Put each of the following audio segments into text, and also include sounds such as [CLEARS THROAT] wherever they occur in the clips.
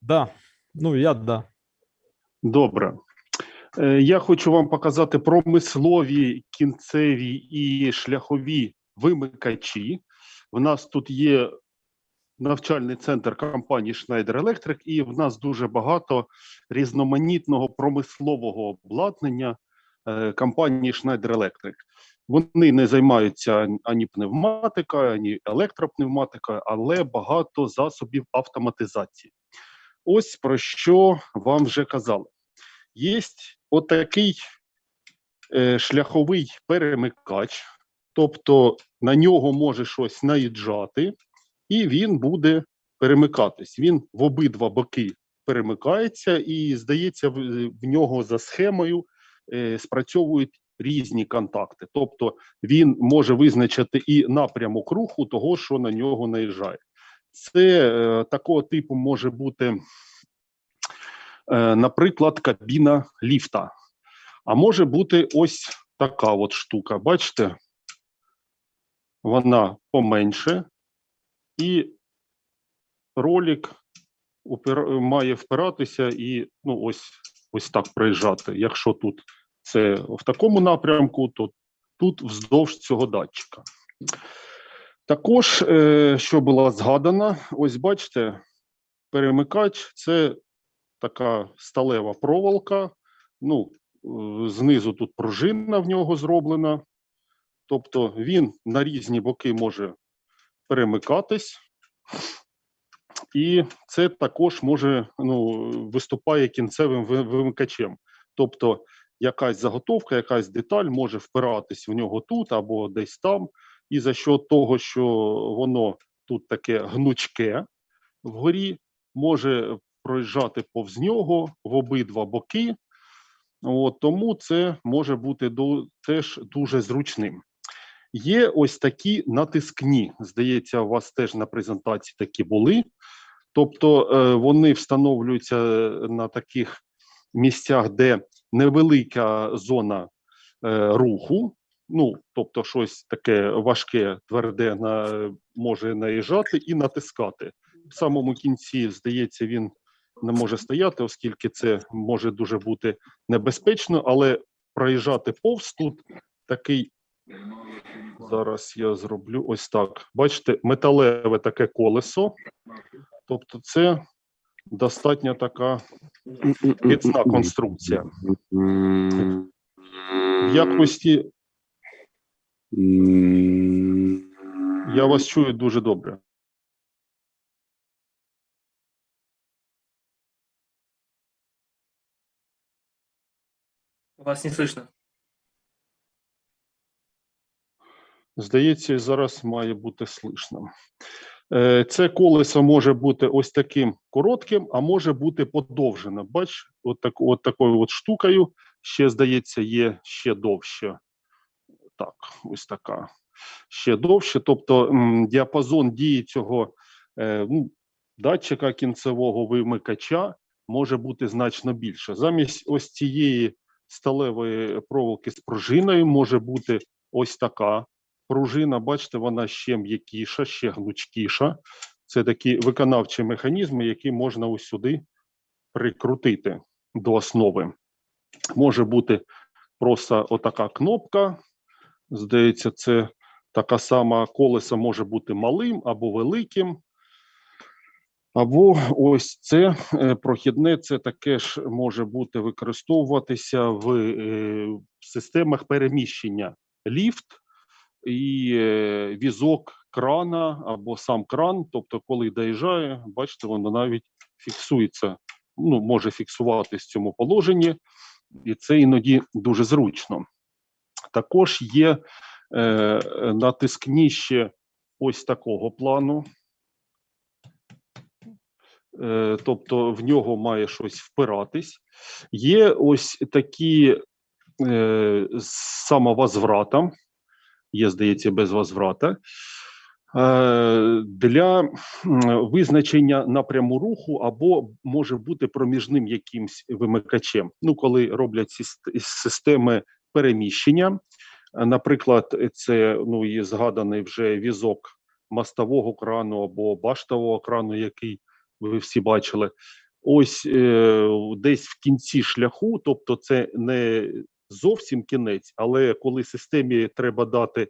Да. Ну, я да. Добре. Е, Я хочу вам показати промислові, кінцеві і шляхові вимикачі. В нас тут є навчальний центр компанії Schneider Electric, і в нас дуже багато різноманітного промислового обладнання е, компанії Schneider Electric. Вони не займаються ані пневматикою, ані електропневматикою, але багато засобів автоматизації. Ось про що вам вже казали. Є отакий е, шляховий перемикач, тобто на нього може щось наїжджати, і він буде перемикатись. Він в обидва боки перемикається, і, здається, в, в нього за схемою е, спрацьовують різні контакти. Тобто він може визначити і напрямок руху того, що на нього наїжджає. Це е, такого типу може бути, е, наприклад, кабіна ліфта. А може бути ось така от штука. Бачите? Вона поменше, і ролик має впиратися і ну, ось, ось так проїжджати. Якщо тут це в такому напрямку, то тут вздовж цього датчика. Також, е, що було згадано, ось бачите, перемикач це така сталева проволока. Ну, е, знизу тут пружина в нього зроблена. Тобто він на різні боки може перемикатись, і це також може ну, виступає кінцевим вимикачем. Тобто якась заготовка, якась деталь може впиратись в нього тут або десь там, і за що того, що воно тут таке гнучке вгорі, може проїжджати повз нього в обидва боки. От, тому це може бути до, теж дуже зручним. Є ось такі натискні. Здається, у вас теж на презентації такі були. Тобто е, вони встановлюються на таких місцях, де невелика зона е, руху. Ну, тобто, щось таке важке, тверде на, може наїжджати і натискати. В самому кінці, здається, він не може стояти, оскільки це може дуже бути небезпечно, але проїжджати повз тут такий. Зараз я зроблю ось так. Бачите, металеве таке колесо. Тобто, це достатньо така міцна конструкція. В якості я вас чую дуже добре. Вас не слышно. Здається, зараз має бути слишно. Е, Це колесо може бути ось таким коротким, а може бути подовжене. Бач, от, так, от такою от штукою. Ще, здається, є ще довше. Так, ось така. Ще довше. Тобто діапазон дії цього е, ну, датчика кінцевого вимикача може бути значно більше. Замість ось цієї сталевої проволоки з пружиною може бути ось така пружина, бачите, вона ще м'якіша, ще гнучкіша. Це такі виконавчі механізми, які можна ось сюди прикрутити до основи. Може бути просто отака кнопка. Здається, це така сама колеса може бути малим або великим. Або ось це е, прохідне, це таке ж може бути використовуватися в е, системах переміщення ліфт і е, візок крана або сам кран. Тобто, коли доїжджає, бачите, воно навіть фіксується, ну, може фіксуватись в цьому положенні, і це іноді дуже зручно. Також є е, натискніще ось такого плану. Е, тобто в нього має щось впиратись. Є ось такі е, з самовозвратом, є, здається, без возврата. е, Для визначення напряму руху або може бути проміжним якимсь вимикачем. Ну, коли роблять системи переміщення, Е, наприклад, це ну і згаданий вже візок мостового крану або баштового крану, який ви всі бачили. Ось е, десь в кінці шляху, тобто це не зовсім кінець, але коли системі треба дати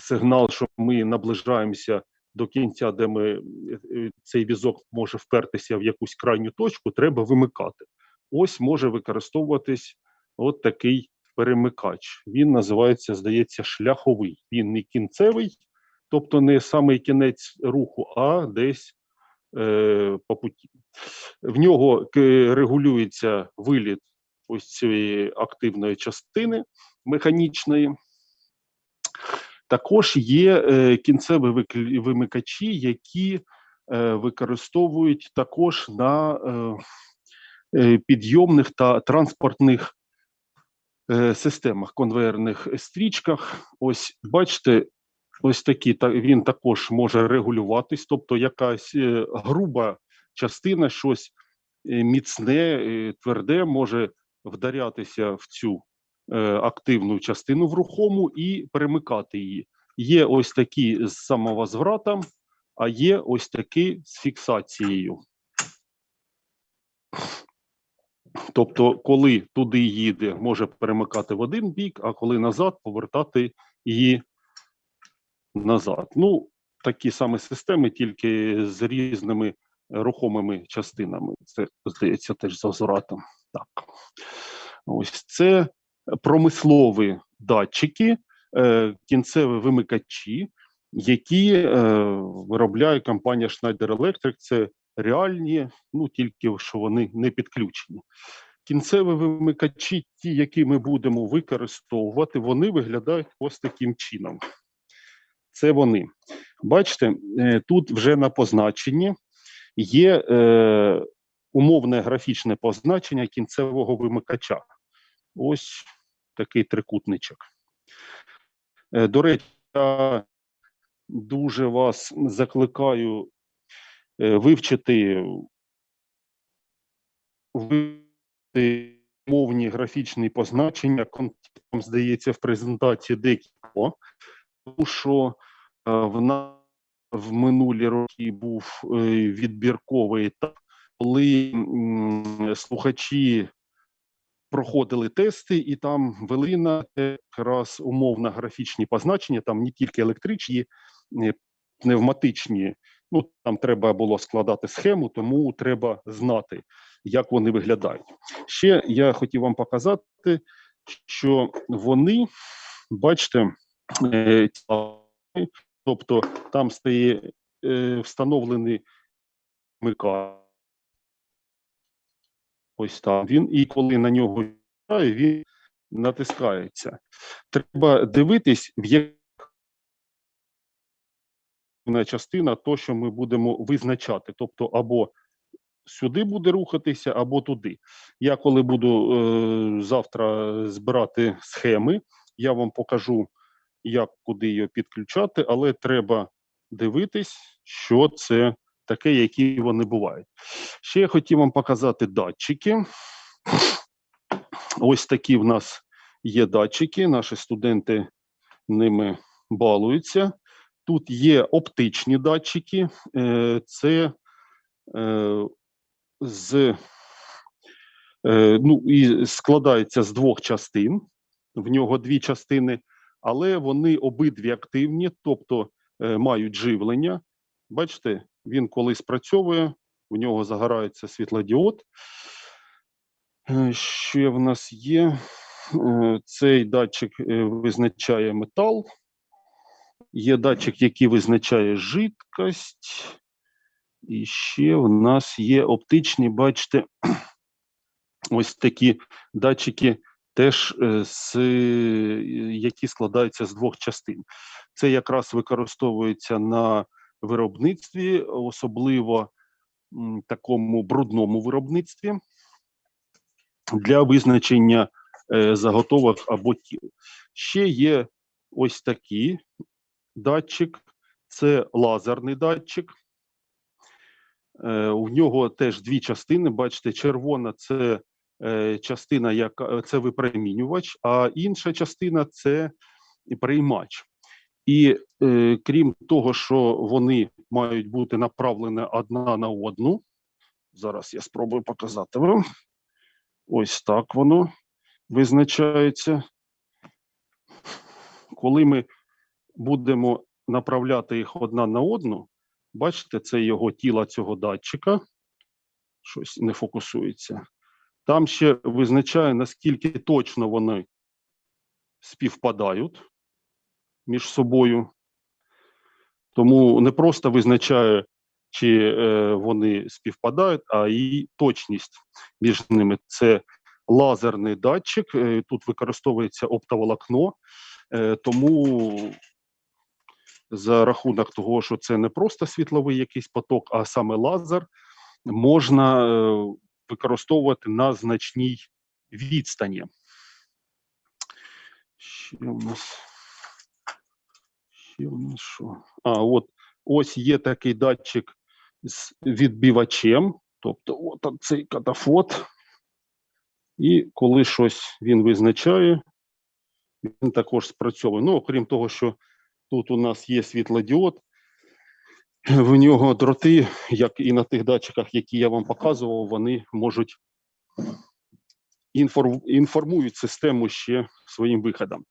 сигнал, що ми наближаємося до кінця, де ми е, цей візок може впертися в якусь крайню точку, треба вимикати. Ось може використовуватись от такий перемикач. Він називається, здається, шляховий. Він не кінцевий, тобто не самий кінець руху, а десь е, по путі. В нього регулюється виліт ось цієї активної частини механічної. Також є е, кінцеві вимикачі, які е, використовують також на е, е, підйомних та транспортних е, системах, конвейерних стрічках. Ось бачите, ось такі та він також може регулюватись, тобто якась е, груба частина, щось е, міцне, е, тверде може вдарятися в цю е, активну частину в рухому і перемикати її. Є ось такі з самовозвратом, а є ось такі з фіксацією. Тобто, коли туди їде, може перемикати в один бік, а коли назад, повертати її назад. Ну, такі самі системи, тільки з різними рухомими частинами. Це, здається, теж з возвратом. Так. Ось це промислові датчики, е, кінцеві вимикачі, які е, виробляє компанія Schneider Electric. Це реальні, ну тільки що вони не підключені. Кінцеві вимикачі, ті, які ми будемо використовувати, вони виглядають ось таким чином. Це вони. Бачите, е, тут вже на позначенні є е, умовне графічне позначення кінцевого вимикача. Ось такий трикутничок. Е, До речі, я дуже вас закликаю е, вивчити, мовні графічні позначення. Там, здається, в презентації декілька, тому що е, в в минулі роки був е, відбірковий етап, коли слухачі проходили тести, і там вели на якраз умовно графічні позначення, там не тільки електричні, е, пневматичні. Ну там треба було складати схему, тому треба знати, як вони виглядають. Ще я хотів вам показати, що вони, бачите, е, тобто там стає е, встановлений вмикач. Ось там він, і коли на нього він натискається. Треба дивитись, в якій частина то, що ми будемо визначати. Тобто, або сюди буде рухатися, або туди. Я коли буду е, завтра збирати схеми, я вам покажу, як куди його підключати, але треба дивитись, що це таке, які вони бувають. Ще я хотів вам показати датчики. Ось такі в нас є датчики. Наші студенти ними балуються. Тут є оптичні датчики. е, Це е, з е, ну і складається з двох частин. В нього дві частини, але вони обидві активні, тобто мають живлення. Бачите, він коли спрацьовує, в нього загорається світлодіод. Ще в нас є цей датчик визначає метал. Є датчик, який визначає жидкость. І ще в нас є оптичні, бачите, [CLEARS THROAT] ось такі датчики, теж е, з, е, які складаються з двох частин. Це якраз використовується на виробництві, особливо такому брудному виробництві для визначення е, заготовок або тіл. Ще є ось такий датчик, це лазерний датчик. Е, у нього теж дві частини. Бачите, червона це е, частина, яка це випромінювач, а інша частина це приймач. І е, крім того, що вони мають бути направлені одна на одну, Зараз я спробую показати вам. Ось так воно визначається. Коли ми будемо направляти їх одна на одну, бачите, це його тіло цього датчика. Щось не фокусується. Там ще визначає, наскільки точно вони співпадають між собою. Тому не просто визначає, чи е, вони співпадають, а і точність між ними. Це лазерний датчик. е, Тут використовується оптоволокно, е, тому за рахунок того, що це не просто світловий якийсь поток, а саме лазер, можна е, використовувати на значній відстані. Ще у нас. Ще у нас що? А, от ось є такий датчик з відбивачем, тобто от цей катафот. І коли щось він визначає, він також спрацьовує. Ну, окрім того, що тут у нас є світлодіод, в нього дроти, як і на тих датчиках, які я вам показував, вони можуть інформують систему ще своїм виходом.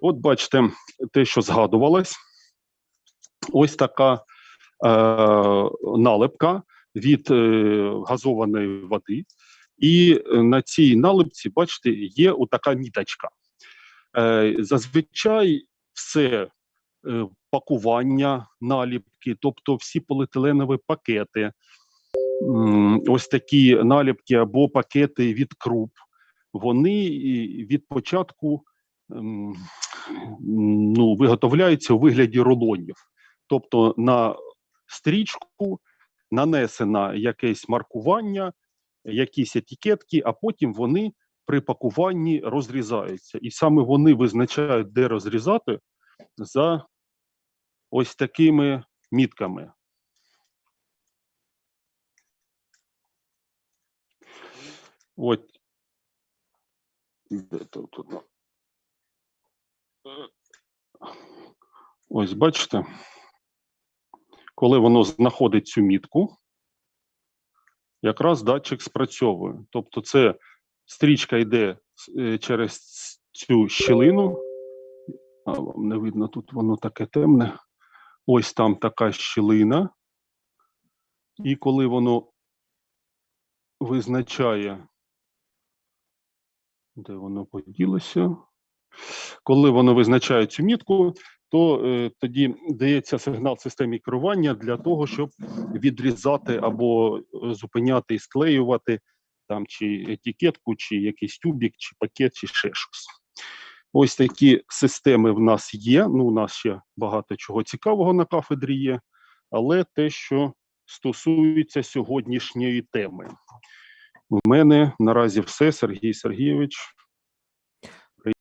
От бачите, те, що згадувалось, ось така е, налепка від е, газованої води. І на цій налипці, бачите, є отака міточка. Е, зазвичай все пакування наліпки, тобто всі поліетиленові пакети, ось такі наліпки або пакети від круп, вони від початку ем, ну, виготовляються у вигляді рулонів. Тобто на стрічку нанесено якесь маркування, якісь етикетки, а потім вони при пакуванні розрізаються. І саме вони визначають, де розрізати за ось такими мітками. От. Де тут, тут? Ось бачите, коли воно знаходить цю мітку, якраз датчик спрацьовує. Тобто, це стрічка йде е, через цю щілину. А вам не видно, тут воно таке темне. Ось там така щілина. І коли воно визначає, де воно поділося, коли воно визначає цю мітку, то е, тоді дається сигнал системі керування для того, щоб відрізати або е, зупиняти і склеювати там чи етикетку, чи якийсь тюбік, чи пакет, чи ще щось. Ось такі системи в нас є. Ну, у нас ще багато чого цікавого на кафедрі є, але те, що стосується сьогоднішньої теми. У мене наразі все, Сергій Сергійович.